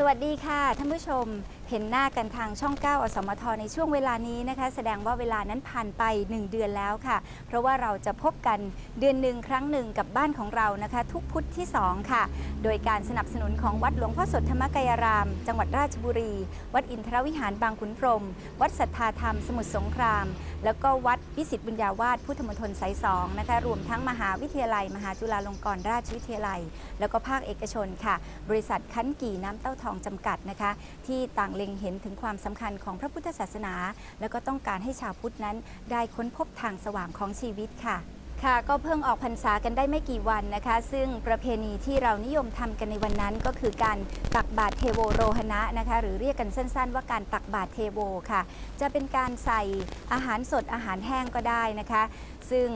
สวัสดีค่ะ ท่านผู้ชมเห็นหน้ากันทางช่อง 9 อสมทในช่วงเวลานี้นะคะ แสดงว่าเวลานั้นผ่านไป 1 เดือนแล้วค่ะ เพราะว่าเราจะพบกันเดือนหนึ่งครั้งหนึ่งกับบ้านของเรานะคะ ทุกพุธที่ 2 ค่ะ โดยการสนับสนุนของวัดหลวงพ่อสดธรรมกายราม จังหวัดราชบุรี วัดอินทรวิหารบางขุนพรหมวัดสัทธาธรรมสมุทรสงครามแล้วก็วัดวิสิตบุญญาวาสพุทธมณฑลสายสองนะคะรวมทั้งมหาวิทยาลัย มหาจุฬาลงกรณราชวิทยาลัย แล้วก็ภาคเอกชนค่ะ บริษัทคั้นกี่น้ำเต้าทองจำกัดนะคะ ที่ต่างเล็งเห็นถึงความสำคัญของพระพุทธศาสนา แล้วก็ต้องการให้ชาวพุทธนั้นได้ค้นพบทางสว่างของชีวิตค่ะ ค่ะก็เพิ่งออกพรรษากันได้ไม่กี่วันนะคะ ซึ่งประเพณีที่เรานิยมทำกันในวันนั้น ก็คือการตักบาตรเทโวโรหณะนะคะ หรือเรียกกันสั้น ๆ ว่าการตักบาตรเทโวค่ะ จะเป็นการใส่อาหารสดอาหารแห้งก็ได้นะคะ ซึ่ง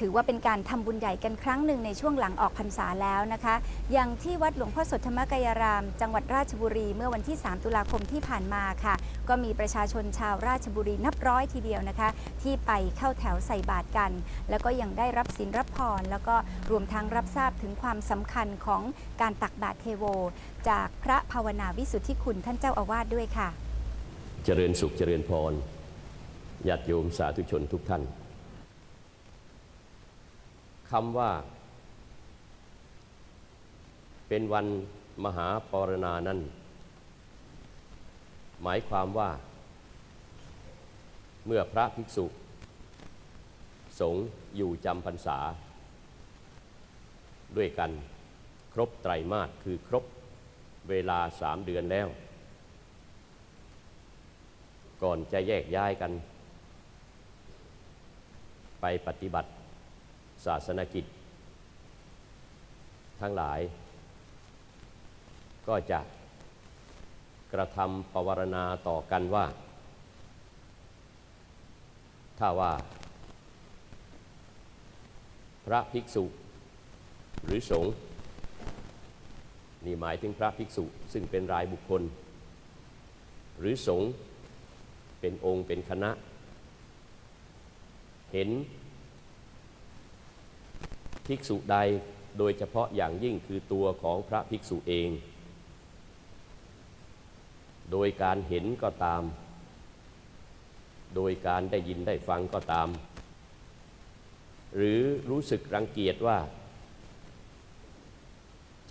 ถือว่าเป็นการทำบุญใหญ่กันครั้งหนึ่งในช่วงหลังออกพรรษาแล้วนะคะ อย่างที่วัดหลวงพ่อสดธรรมกายราม จังหวัดราชบุรีเมื่อวันที่ 3 ตุลาคมที่ผ่านมาค่ะ ก็มีประชาชนชาวราชบุรีนับร้อยทีเดียวนะคะ ที่ไปเข้าแถวใส่บาตรกัน แล้วก็ยังได้รับศีลรับพร แล้วก็รวมทั้งรับทราบถึงความสำคัญของการตักบาตรเทโว จากพระภาวนาวิสุทธิคุณท่านเจ้าอาวาสด้วยค่ะ เจริญสุขเจริญพรญาติโยมสาธุชนทุกท่าน คำว่า เป็นวันมหาปรณานั้น หมายความว่า เมื่อพระภิกษุ สงฆ์อยู่จำพรรษา ด้วยกันครบไตรมาสคือครบเวลาสามเดือนแล้ว ก่อนจะแยกย้ายกัน ไปปฏิบัติ ศาสนกิจ ทั้งหลาย ก็จะกระทำปวารณาต่อกันว่า ถ้าว่า พระภิกษุหรือสงฆ์นี่หมายถึงพระภิกษุซึ่งเป็นรายบุคคล หรือสงฆ์เป็นองค์เป็นคณะ เห็น ภิกษุใดโดยเฉพาะอย่างยิ่งคือตัวของพระภิกษุเอง โดยการเห็นก็ตาม โดยการได้ยินได้ฟังก็ตาม หรือรู้สึกรังเกียจว่า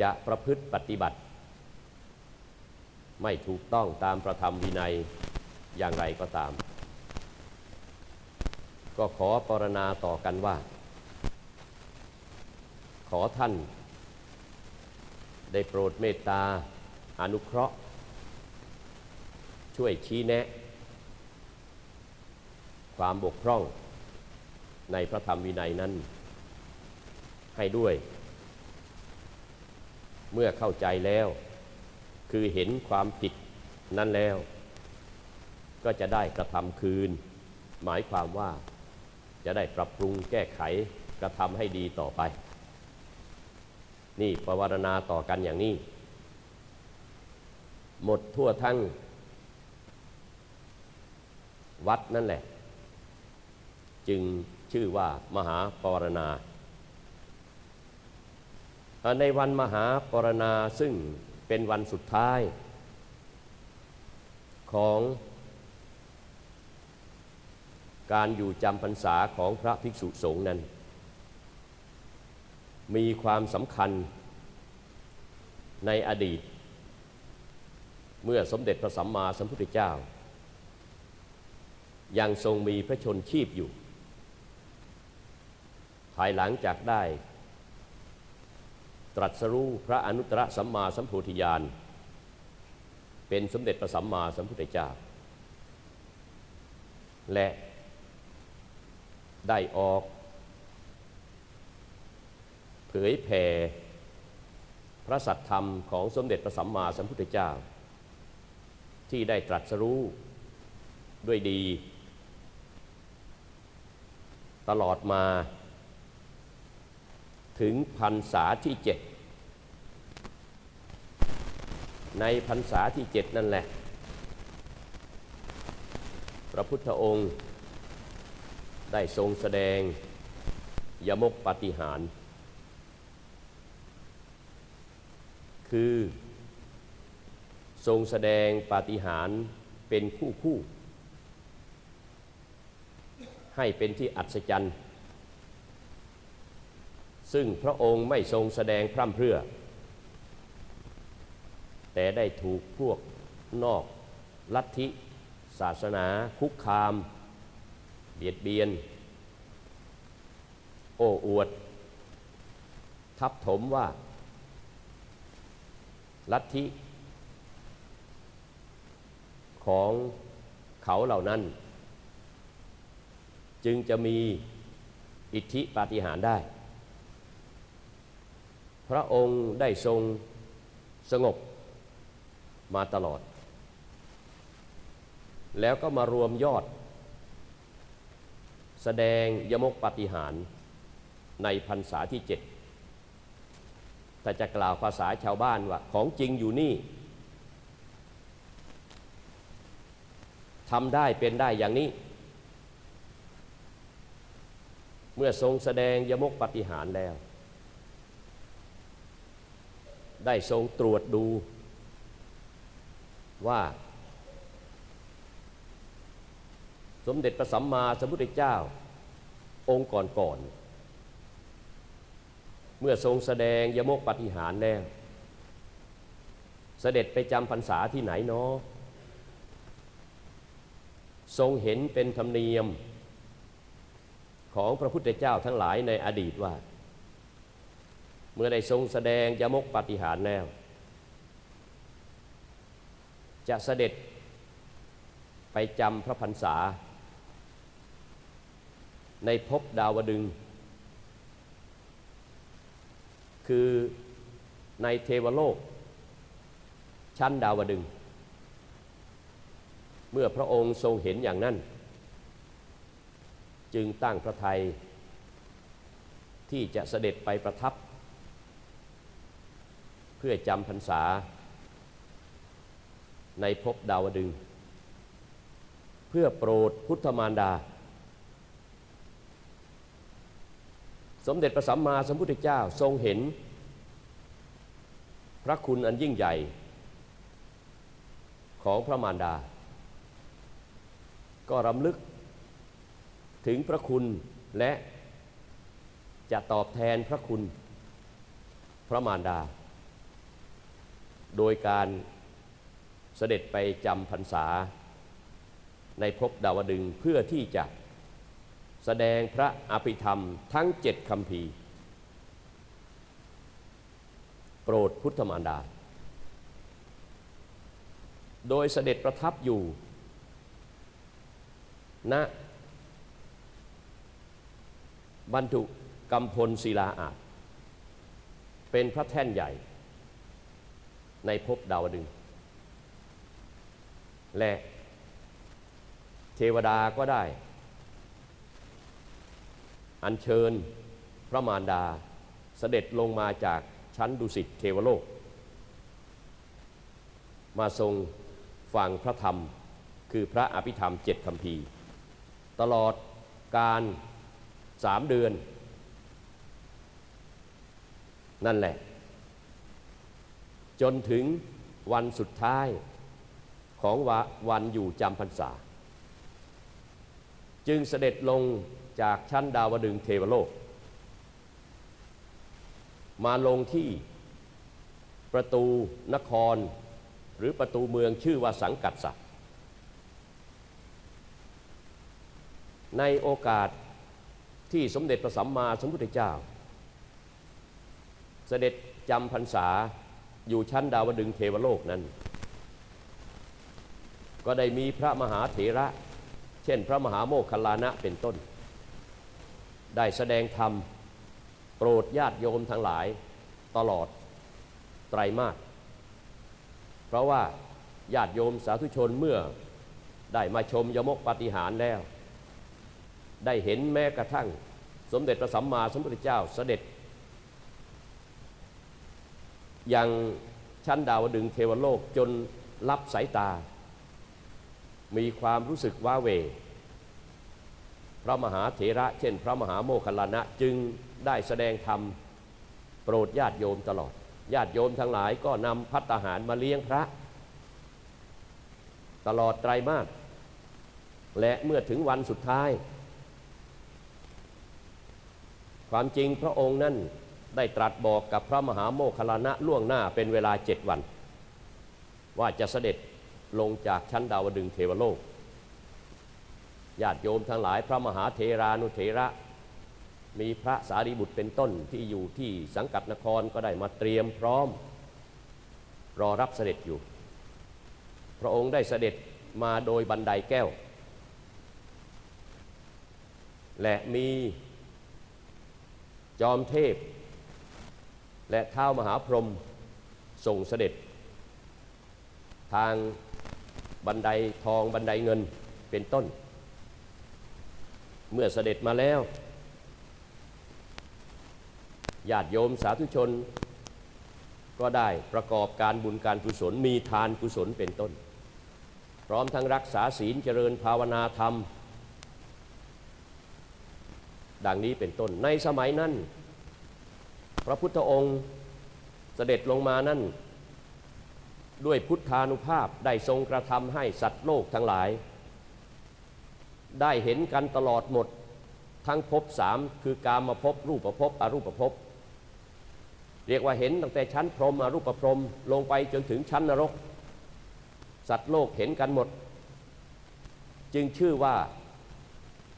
จะประพฤติปฏิบัติ ไม่ถูกต้องตามประธรรมวินัยอย่างไรก็ตาม ก็ขอปรณาต่อกันว่า ขอท่าน ได้โปรดเมตตาอนุเคราะห์ ช่วยชี้แนะ ความบกพร่อง ในพระธรรมวินัยนั้น ให้ด้วย เมื่อเข้าใจแล้ว คือเห็นความผิดนั้นแล้ว ก็จะได้กระทำคืน หมายความว่าจะได้ปรับปรุงแก้ไขกระทำให้ดีต่อไป นี่ประวารณาต่อกันอย่างนี้ หมดทั่วทั้ง วัดนั่นแหละ จึงชื่อว่ามหาปวารณา ในวันมหาปรณาซึ่งเป็นวันสุดท้าย ของการอยู่จำพรรษาของพระภิกษุสงฆ์นั้น มีความสำคัญในอดีต เมื่อสมเด็จพระสัมมาสัมพุทธเจ้า ยังทรงมีพระชนชีพอยู่ ภายหลังจากได้ ตรัสรู้พระอนุตตรสัมมาสัมโพธิญาณ เป็นสมเด็จพระสัมมาสัมพุทธเจ้า และได้ออก ยแผ่พระสัทธรรมของสมเด็จพระสัมมาสัมพุทธเจ้า ที่ได้ตรัสรู้ด้วยดี ตลอดมาถึงพรรษาที่เจ็ดในพรรษาที่เจ็ดนั่นแหละ พระพุทธองค์ได้ทรงแสดงยมกปาฏิหาร คือ ทรงแสดงปาฏิหาริย์เป็นคู่คู่ ให้เป็นที่อัศจรรย์ ซึ่งพระองค์ไม่ทรงแสดงพร่ำเพรื่อ แต่ได้ถูกพวกนอกลัทธิศาสนาคุกคาม เบียดเบียน โอ้อวด ทับถมว่า ลัทธิของเขาเหล่านั้น จึงจะมีอิทธิปาฏิหาริย์ได้ พระองค์ได้ทรงสงบมาตลอด แล้วก็มารวมยอด แสดงยมกปาฏิหาริย์ในพรรษาที่เจ็ด แต่จะกล่าวภาษาชาวบ้านว่า ของจริงอยู่นี่ทำได้เป็นได้อย่างนี้ เมื่อทรงแสดงยมกปฏิหารแล้ว ได้ทรงตรวจดูว่า สมเด็จพระสัมมาสัมพุทธเจ้า องค์ก่อนๆ เมื่อทรงแสดงยมกปฏิหารแล้ว เสด็จไปจำพรรษาที่ไหนเนาะทรงเห็นเป็นธรรมเนียมของพระพุทธเจ้าทั้งหลายในอดีตว่า เมื่อได้ทรงแสดงยมกปฏิหารแล้ว จะเสด็จไปจำพระพรรษา ในภพดาวดึงส์ คือในเทวโลก ชั้นดาวดึง เมื่อพระองค์ทรงเห็นอย่างนั้น จึงตั้งพระทัยที่จะเสด็จไปประทับ เพื่อจำพรรษา ในภพดาวดึง เพื่อโปรดพุทธมารดา สมเด็จพระสัมมาสัมพุทธเจ้าทรงเห็น พระคุณอันยิ่งใหญ่ ของพระมารดา ก็รำลึกถึงพระคุณและจะตอบแทนพระคุณ พระมารดา โดยการเสด็จไปจำพรรษาในภพดาวดึงเพื่อที่จะ แสดงพระอภิธรรมทั้งเจ็ดคำพีโปรดพุทธมารดา โดยเสด็จประทับอยู่ณบรรจุกำพลศิลาอาจ เป็นพระแท่นใหญ่ ในภพดาวดึง และเทวดาก็ได้ อัญเชิญพระมารดาเสด็จลงมาจากชั้นดุสิตเทวโลก มาทรงฟังพระธรรมคือพระอภิธรรมเจ็ดคำพีตลอดการสามเดือน นั่นแหละ จนถึงวันสุดท้ายของววันอยู่จำพรรษา จึงเสด็จลง จากชั้นดาวดึงเทวโลก มาลงที่ประตูนครหรือประตูเมืองชื่อว่าสังกัดสักในโอกาสที่สมเด็จพระสัมมาสัมพุทธเจ้า เสด็จจำพรรษาอยู่ชั้นดาวดึงเทวโลกนั้น ก็ได้มีพระมหาเถระ เช่นพระมหาโมคคัลลานะเป็นต้น ได้แสดงธรรม โปรดญาติโยมทั้งหลายตลอดไตรมาสเพราะว่าญาติโยมสาธุชนเมื่อได้มาชมยมกปฏิหารแล้ว ได้เห็นแม้กระทั่งสมเด็จพระสัมมาสัมพุทธเจ้าเสด็จ ยังชั้นดาวดึงเทวโลกจนรับสายตา มีความรู้สึกว้าเหว ระมหาเถระ เช่น พระมหาโมคคัลลานะจึงได้แสดงธรรมโปรดญาติโยมตลอด ญาติโยมทั้งหลายก็นำพัตหารมาเลี้ยงพระ ตลอดไตรมาสและเมื่อถึงวันสุดท้าย ความจริงพระองค์นั้นได้ตรัสบอกกับพระมหาโมคคลานะล่วงหน้าเป็นเวลาเจ็ดวัน ว่าจะเสด็จลงจากชั้นดาวดึงเทวโลก ญาติโยมทั้งหลายพระมหาเทรานุเถระ มีพระสารีบุตรเป็นต้นที่อยู่ที่สังกัดนครก็ได้มาเตรียมพร้อม รอรับเสด็จอยู่ พระองค์ได้เสด็จมาโดยบันไดแก้ว และมีจอมเทพ และเท้ามหาพรหมส่งเสด็จ ทางบันไดทองบันไดเงินเป็นต้น เมื่อเสด็จมาแล้วญาติโยมสาธุชน ก็ได้ประกอบการบุญการกุศลมีทานกุศลเป็นต้น พร้อมทั้งรักษาศีลเจริญภาวนาธรรม ดังนี้เป็นต้นในสมัยนั้น พระพุทธองค์เสด็จลงมานั่น ด้วยพุทธานุภาพได้ทรงกระทำให้สัตว์โลกทั้งหลาย ได้เห็นกันตลอดหมด ทั้งภพสามคือกามภพรูปภพอรูปภพเรียกว่าเห็นตั้งแต่ชั้นพรหมอรูปพรหมลงไปจนถึงชั้นนรก สัตว์โลกเห็นกันหมด จึงชื่อว่า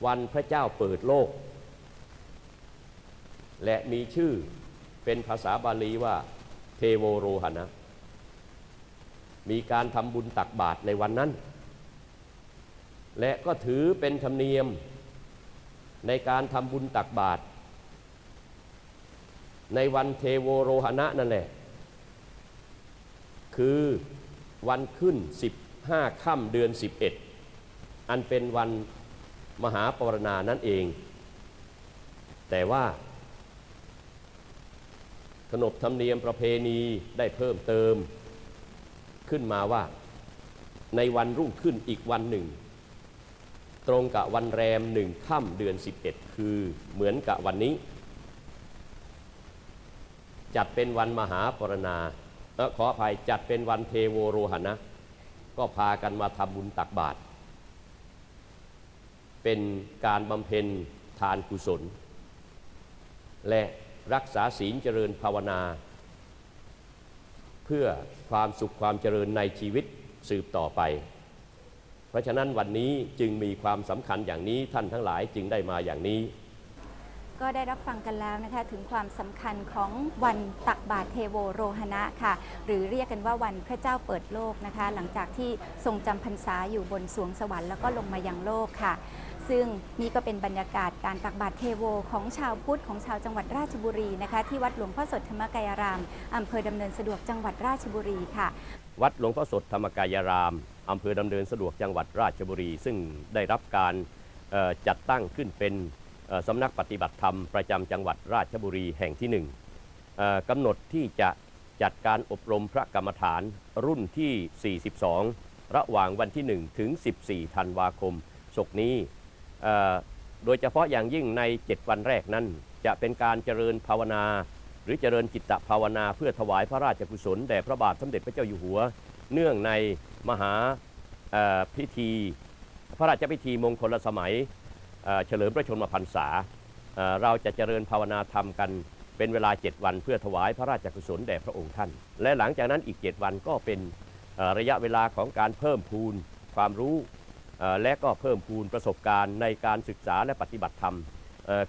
วันพระเจ้าเปิดโลก และมีชื่อเป็นภาษาบาลีว่าเทโวโรหณะมีการทำบุญตักบาตรในวันนั้น และก็ถือเป็นธรรมเนียมในการทำบุญตักบาตรในวันเทโวโรหณะนั่นแหละ คือวันขึ้น 15ค่ำเดือน 11 อันเป็นวันมหาปรณานั่นเอง แต่ว่า ขนบธรรมเนียมประเพณีได้เพิ่มเติม ขึ้นมาว่าในวันรุ่งขึ้นอีกวันหนึ่ง ตรงกับวันแรมหนึ่งค่ำเดือน 11 คือเหมือนกับวันนี้ จัดเป็นวันมหาปรณาเออขออภัยจัดเป็นวันเทโวโรหณะก็พากันมาทำบุญตักบาตรเป็นการบำเพ็ญทานกุศล และรักษาศีลเจริญภาวนา เพื่อความสุขความเจริญในชีวิตสืบต่อไป เพราะฉะนั้นวันนี้จึงมีความสำคัญอย่างนี้ท่านทั้งหลายจึงได้มาอย่างนี้ ก็ได้รับฟังกันแล้วนะคะถึงความสำคัญของวันตักบาตรเทโวโรหณะค่ะ หรือเรียกกันว่าวันพระเจ้าเปิดโลกนะคะ หลังจากที่ทรงจำพรรษาอยู่บนสวงสวรรค์แล้วก็ลงมายังโลกค่ะซึ่งนี่ก็เป็นบรรยากาศการตักบาตรเทโวของชาวพุทธของชาวจังหวัดราชบุรีนะคะ ที่วัดหลวงพ่อสดธรรมกายรามอำเภอดำเนินสะดวกจังหวัดราชบุรีค่ะ วัดหลวงพ่อสดธรรมกายราม อำเภอดำเนินสะดวกจังหวัดราชบุรี ซึ่งได้รับการจัดตั้งขึ้นเป็นสำนักปฏิบัติธรรมประจำจังหวัดราชบุรีแห่งที่หนึ่งกำหนดที่จะจัดการอบรมพระกรรมฐานรุ่นที่ 42 ระหว่างวันที่ 1 ถึง 14 ธันวาคมศกนี้ โดยเฉพาะอย่างยิ่งใน 7 วันแรกนั้น จะเป็นการเจริญภาวนา หรือเจริญจิตตภาวนาเพื่อถวายพระราชกุศลแด่พระบาทสมเด็จพระเจ้าอยู่หัว เนื่องใน มหาพิธี พระราชพิธีมงคลสมัยเฉลิมพระชนมพรรษา เราจะเจริญภาวนาธรรมกันเป็นเวลา 7 วันเพื่อถวายพระราชกุศลแด่พระองค์ท่าน และหลังจากนั้นอีก 7 วันก็เป็นระยะเวลาของการเพิ่มพูนความรู้ และก็เพิ่มพูนประสบการณ์ในการศึกษาและปฏิบัติธรรม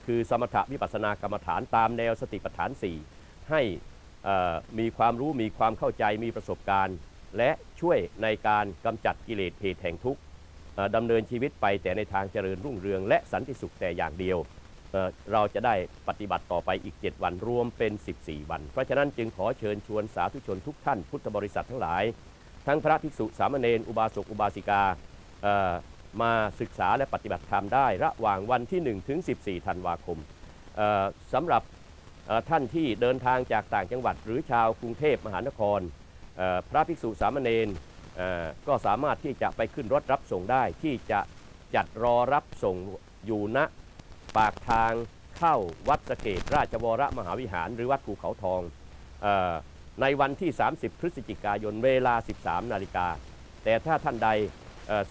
คือสมถะวิปัสสนากรรมฐานตามแนวสติปัฏฐาน 4 ให้มีความรู้มีความเข้าใจมีประสบการณ์ และ ช่วยในการกำจัดกิเลสเหตุแห่งทุกข์ดำเนินชีวิตไปแต่ในทางเจริญรุ่งเรืองและสันติสุขแต่อย่างเดียว เราจะได้ปฏิบัติต่อไปอีก 7 วันรวมเป็น 14 วัน เพราะฉะนั้นจึงขอเชิญชวนสาธุชนทุกท่านพุทธบริษัททั้งหลาย ทั้งพระภิกษุสามเณรอุบาสกอุบาสิกามาศึกษาและปฏิบัติธรรมได้ ระหว่างวันที่ 1 ถึง 14 ธันวาคมสำหรับท่านที่เดินทางจากต่างจังหวัด หรือชาวกรุงเทพมหานคร พระภิกษุสามเณรก็สามารถที่จะไปขึ้นรถรับส่งได้ที่จะจัดรอรับส่งอยู่ณปากทางเข้าวัดสเกตราชวรมหาวิหาร หรือวัดภูเขาทองอในวันที่ 30 พฤศจิกายนเวลา 13 นาฬิกา แต่ถ้าท่านใด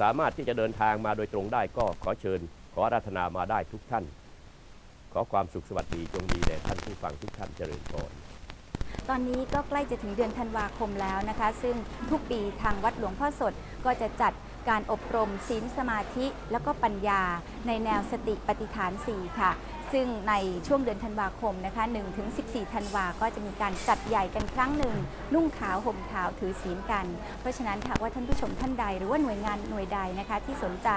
สามารถที่จะเดินทางมาโดยตรงได้ก็ขอเชิญ ขอราธนามาได้ทุกท่าน ขอความสุขสวัสดีจงมีแด่ท่านผู้ฟังทุกท่านเจริญพร ตอนนี้ก็ใกล้จะถึงเดือนธันวาคมแล้วนะคะ ซึ่งทุกปีทางวัดหลวงพ่อสดก็จะจัดการอบรมศีลสมาธิ แล้วก็ปัญญา ในแนวสติปฏิฐาน 4 ค่ะ ซึ่งในช่วงเดือนธันวาคมนะคะ1ถึง14 ธันวาก็จะมีการจัดใหญ่กันครั้งหนึ่ง นุ่งขาวห่มขาวถือศีลกัน เพราะฉะนั้นหากว่าท่านผู้ชมท่านใด หรือว่าหน่วยงานหน่วยใดนะคะ ที่สนใจ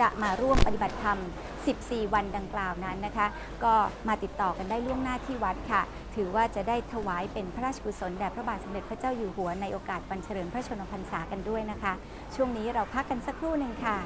จะมาร่วมปฏิบัติธรรม 14 วันดังกล่าวนั้นนะคะ ก็มาติดต่อกันได้ล่วงหน้าที่วัดค่ะ ถือว่าจะได้ถวายเป็นพระราชกุศลแด่พระบาทสมเด็จพระเจ้าอยู่หัวในโอกาสวันเฉลิมพระชนมพรรษากันด้วยนะคะ ช่วงนี้เราพักกันสักครู่หนึ่งค่ะ